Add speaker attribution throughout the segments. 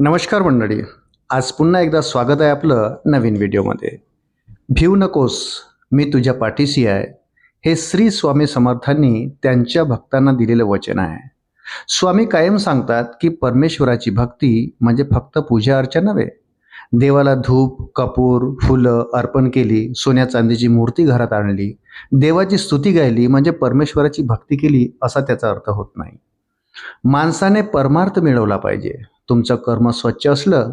Speaker 1: नमस्कार मंडळी. आज पुन्हा एकदा स्वागत आहे आपलं नवीन व्हिडिओमध्ये. भिव नकोस मी तुझ्या पाठीशी आहे. हे श्री स्वामी समर्थांनी त्यांच्या भक्तांना दिलेलं वचन आहे. स्वामी कायम सांगतात की परमेश्वराची भक्ती म्हणजे फक्त पूजा अर्चा नव्हे. देवाला धूप कपूर फुलं अर्पण केली सोन्या चांदीची मूर्ती घरात आणली देवाची स्तुती गायली म्हणजे परमेश्वराची भक्ती केली असा त्याचा अर्थ होत नाही. माणसाने परमार्थ मिळवला पाहिजे. तुमचं कर्म स्वच्छ असलं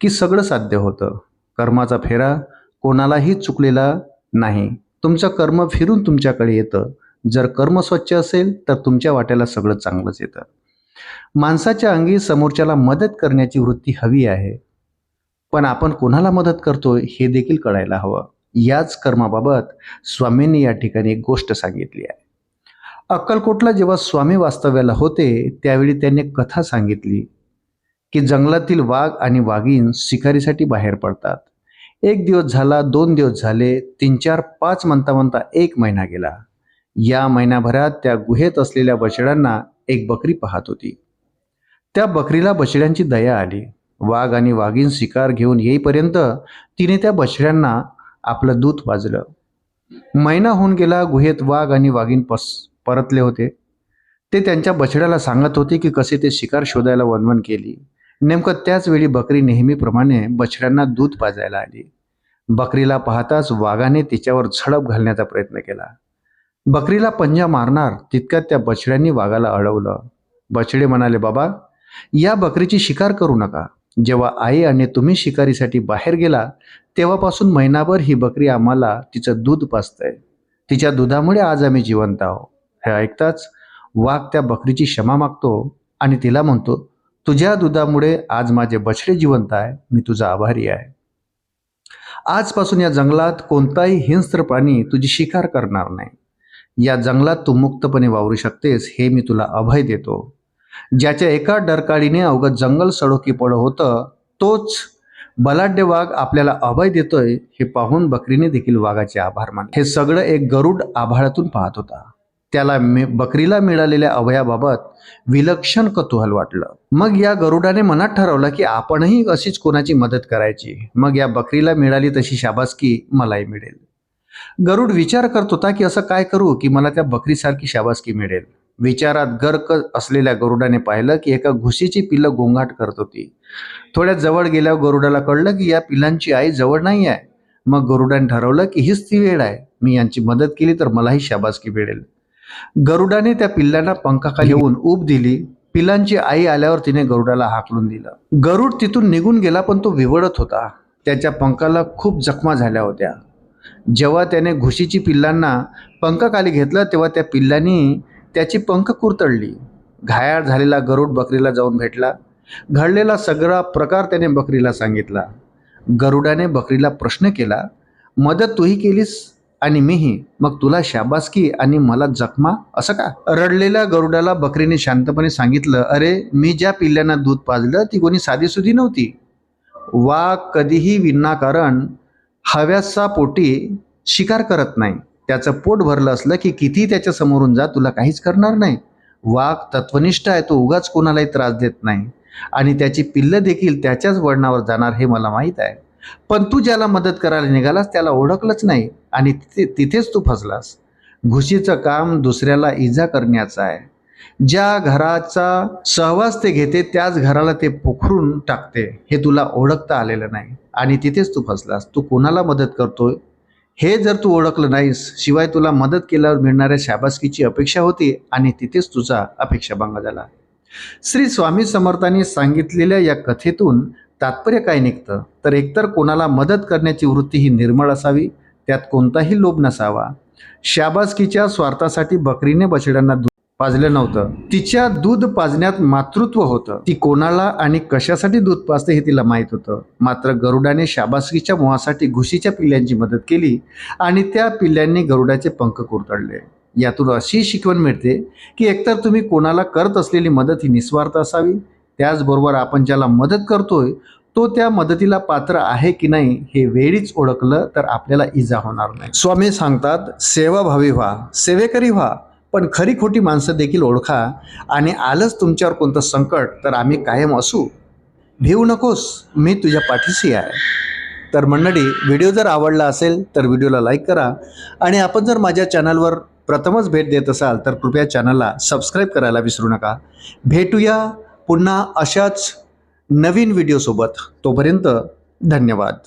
Speaker 1: की सगळं साध्य होतं. कर्माचा फेरा कोणालाही चुकलेला नाही. तुमचं कर्म फिरून तुमच्याकडे येतं. जर कर्म स्वच्छ असेल तर तुमच्या वाट्याला सगळं चांगलंच येतं. माणसाच्या अंगी समोरच्याला मदत करण्याची वृत्ती हवी आहे. पण आपण कोणाला मदत करतो हे देखील कळायला हवं. याच कर्माबाबत स्वामींनी या ठिकाणी एक गोष्ट सांगितली आहे. अक्कलकोटला जेव्हा स्वामी वास्तव्याला होते त्यावेळी त्यांनी कथा सांगितली. की जंगलातील वाघ आणि वाघीण शिकारीसाठी बाहेर पडतात. एक दिवस झाला दोन दिवस झाले तीन चार पाच म्हणता म्हणता एक महिना गेला. या महिनाभरात त्या गुहेत असलेल्या बछड्यांना एक बकरी पाहत होती. त्या बकरीला बछड्यांची दया आली. वाघ आणि वाघीण शिकार घेऊन येईपर्यंत तिने त्या बछड्यांना आपलं दूध वाजलं. महिना होऊन गेला गुहेत वाघ आणि वाघीण पस परतले होते. ते त्यांच्या बछड्याला सांगत होते की कसे ते शिकार शोधायला वनवण केली. नेमकं त्याच वेळी बकरी नेहमीप्रमाणे बछड्यांना दूध पाजायला आली. बकरीला पाहताच वाघाने तिच्यावर झडप घालण्याचा प्रयत्न केला. बकरीला पंजा मारणार तितक्यात त्या बछड्यांनी वाघाला अडवलं. बछडे म्हणाले बाबा या बकरीची शिकार करू नका. जेव्हा आई आणि तुम्ही शिकारीसाठी बाहेर गेला तेव्हापासून महिनाभर ही बकरी आम्हाला तिचं दूध पाजतंय. तिच्या दुधामुळे आज आम्ही जिवंत आहोत. हे ऐकताच वाघ त्या बकरीची क्षमा मागतो आणि तिला म्हणतो तुझ्या दुधामुळे आज माझे बछडे जिवंत आहे मी तुझा आभारी आहे. आजपासून या जंगलात कोणताही हिंस्त्र प्राणी तुझी शिकार करणार नाही. या जंगलात तू मुक्तपणे वावरू शकतेस हे मी तुला अभय देतो. ज्याच्या एका डरकाळीने अवघं जंगल सडोकी पड होतं तोच बलाढ्य वाघ आपल्याला अभय देतोय हे पाहून बकरीने देखील वाघाचे आभार मानले. हे सगळं एक गरुड आभाळातून पाहत होता. त्याला बकरीला मिळालेल्या अभयाबाबत विलक्षण कुतूहल वाटलं. मग या गरुडाने मनात ठरवलं की आपणही अशीच कोणाची मदत करायची. मग या बकरीला मिळाली तशी शाबासकी मलाही मिळेल. गरुड विचार करत होता की असं काय करू की मला त्या बकरीसारखी शाबासकी मिळेल. विचारात गर्क असलेल्या गरुडाने पाहिलं की एका घुशीची पिल्लं गोंगाट करत होती. थोड्या जवळ गेल्यावर गरुडाला कळलं की या पिल्लांची आई जवळ नाही आहे. मग गरुडाने ठरवलं की हीच ती वेळ आहे. मी यांची मदत केली तर मलाही शाबासकी मिळेल. गरुडाने त्या पिल्लांना पंखाखाली घेऊन ऊब दिली. पिल्लांची आई आल्यावर तिने गरुडाला हाकलून दिलं. गरुड तिथून निघून गेला पण तो विवळत होता. त्याच्या पंखाला खूप जखमा झाल्या होत्या. जेव्हा त्याने घुशीची पिल्लांना पंखाखाली घेतलं तेव्हा त्या पिल्लांनी त्याची पंख कुरतडली. घायाळ झालेला गरुड बकरीला जाऊन भेटला. घडलेला सगळा प्रकार त्याने बकरीला सांगितला. गरुडाने बकरीला प्रश्न केला मदत तूही केलीस? आणि मीही मग तुला शाबासकी आणि मला जखमा? असं का? रडलेल्या गरुडाला बकरीने शांतपणे सांगितलं अरे मी ज्या पिल्ल्यांना दूध पाजलं ती कोणी साधीसुधी नव्हती. वाघ कधीही विनाकारण हव्यासा पोटी शिकार करत नाही. त्याचं पोट भरलं असलं की किती त्याच्या समोरून जा तुला काहीच करणार नाही. वाघ तत्वनिष्ठ आहे तो उगाच कोणालाही त्रास देत नाही. आणि त्याची पिल्लं देखील त्याच्याच वळणावर जाणार हे मला माहीत आहे. पण तू ज्याला मदत करायला निघालास त्याला ओळखलंच नाही आणि तिथे तिथेच तू फसलास. घुशीचं काम दुसऱ्याला इजा करण्याचं आहे. ज्या घराचा सहवास ते घेते त्याच घराला ते पोखरून टाकते. हे तुला ओळखता आलेलं नाही आणि तिथेच तू फसलास. तू कोणाला मदत करतोय? हे जर तू ओळखलं नाहीस शिवाय तुला मदत केल्यावर मिळणाऱ्या शाबासकीची अपेक्षा होती आणि तिथेच तुझा अपेक्षाभंग झाला. श्री स्वामी समर्थांनी सांगितलेल्या या कथेतून तात्पर्य काय निघतं? तर एकतर कोणाला मदत करण्याची वृत्ती ही निर्मळ असावी त्यात कोणताही लोभ नसावा. शाबासकीच्या स्वार्थासाठी बकरीने बछड्यांना दूध पाजलं नव्हतं. तिच्या दूध पाजण्यात मातृत्व होतं. ती कोणाला आणि कशासाठी दूध पाजते हे तिला माहीत होतं. मात्र गरुडाने शाबासकीच्या मोहासाठी घुशीच्या पिल्ल्यांची मदत केली आणि त्या पिल्ल्यांनी गरुडाचे पंख कुरतडले. यातून अशी शिकवण मिळते की एकतर तुम्ही कोणाला करत असलेली मदत ही निस्वार्थ असावी त्याचबरोबर आपण ज्याला मदत करतोय तो त्या मदतीला पात्र आहे की नाही हे वेळीच ओळखलं तर आपल्याला इजा होणार नाही. स्वामी सांगतात सेवाभावी व्हा सेवेकरी व्हा पण खरी खोटी माणसं देखील ओळखा आणि आलंच तुमच्यावर कोणतं संकट तर आम्ही कायम असू. भिवू नकोस मी तुझ्या पाठीशी आहे. तर मंडळी व्हिडिओ जर आवडला असेल तर व्हिडिओला लाईक करा आणि आपण जर माझ्या चॅनलवर प्रथमच भेट देत असाल तर कृपया चॅनलला सबस्क्राईब करायला विसरू नका. भेटूया पुन्हा अशाच नवीन व्हिडिओसोबत तोपर्यंत धन्यवाद.